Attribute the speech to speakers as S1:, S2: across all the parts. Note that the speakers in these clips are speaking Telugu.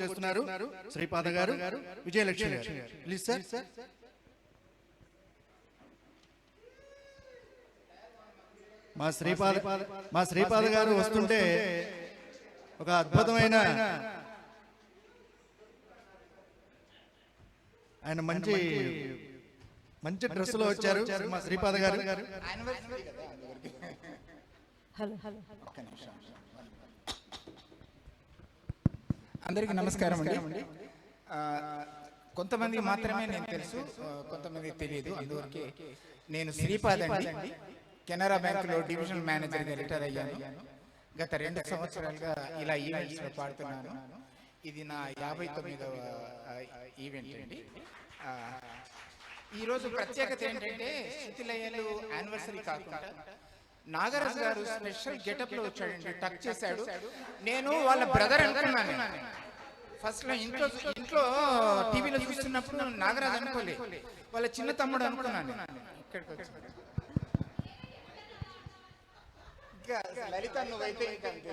S1: చేస్తున్నారు శ్రీపాద గారు విజయలక్ష్మి గారు. Please sir. మా శ్రీపాద మా శ్రీపాద గారు వస్తుంటే ఒక అద్భుతమైన ఆయన మంచి మంచి డ్రెస్లో వచ్చారు మా శ్రీపాద గారు.
S2: అందరికీ నమస్కారం అండి. కొంతమంది మాత్రమే నేను తెలుసు. కొంతమంది తెలియదు. అందువరకు నేను శ్రీపాద్ అండి. కెనరా బ్యాంకులో డివిజనల్ మేనేజర్గా రిటైర్ అయ్యాను. గత రెండు సంవత్సరాలుగా ఇలా ఈవెంట్స్లో పాడుతున్నాను. ఇది నా యాభై తొమ్మిదవ ఈవెంట్ అండి. ఈరోజు ప్రత్యేకత ఏంటంటే శృతిలయలు యానివర్సరీ కాకుండా నాగరాజు గారు స్పెషల్ గెటప్లో వచ్చాడండి టక్ చేశాడు. నేను వాళ్ళ బ్రదర్ అనుకున్నాను. ఫస్ట్లో ఇంట్లో ఇంట్లో టీవీలో చూస్తున్నప్పుడు నాగరాజు అనుకోలే. వాళ్ళ చిన్న తమ్ముడు అనుకున్నాను ఇక్కడికి వచ్చాడు ఇంకా లలిత నువ్వైతే ఇంకా అంతే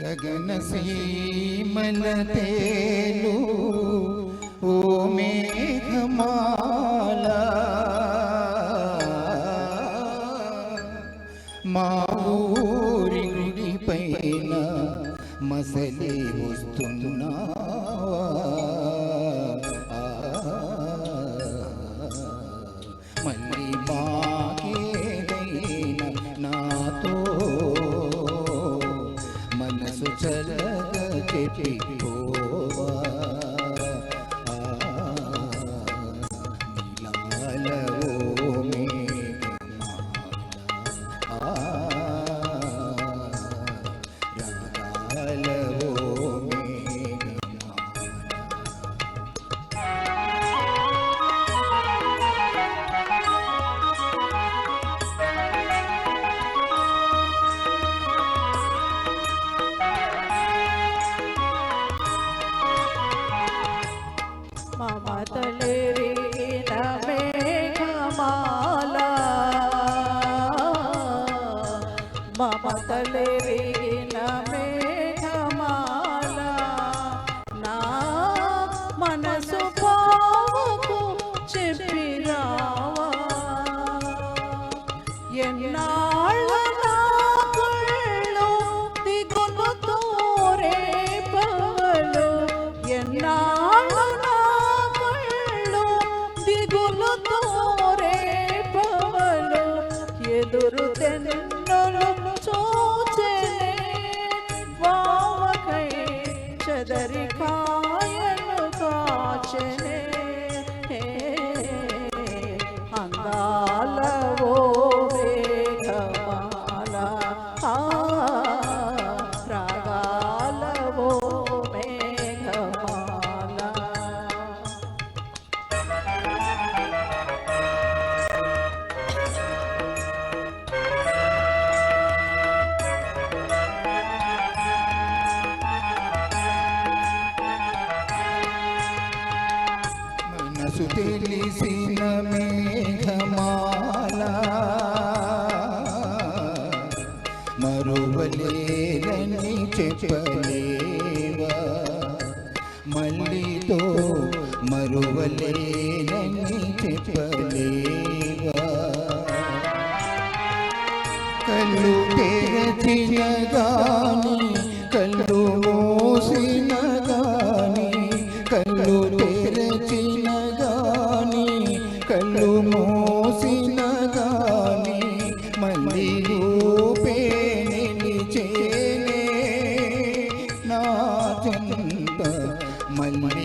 S2: గగన సీమల తేలు ఓ మేఘమాల. మా మసలి వస్తున్నా మళ్ళీ బాగేదైన నాతో మనసు చల్లగా చెప్పిపోవా? തെന്നൊളിച്ചോ మేఘమాల. మరువలేదని చెప్పలేవా? మళ్ళీతో మరువలేదని చెప్పలేవా? కళ్ళు తెరచిన మళ్ళీ మాటే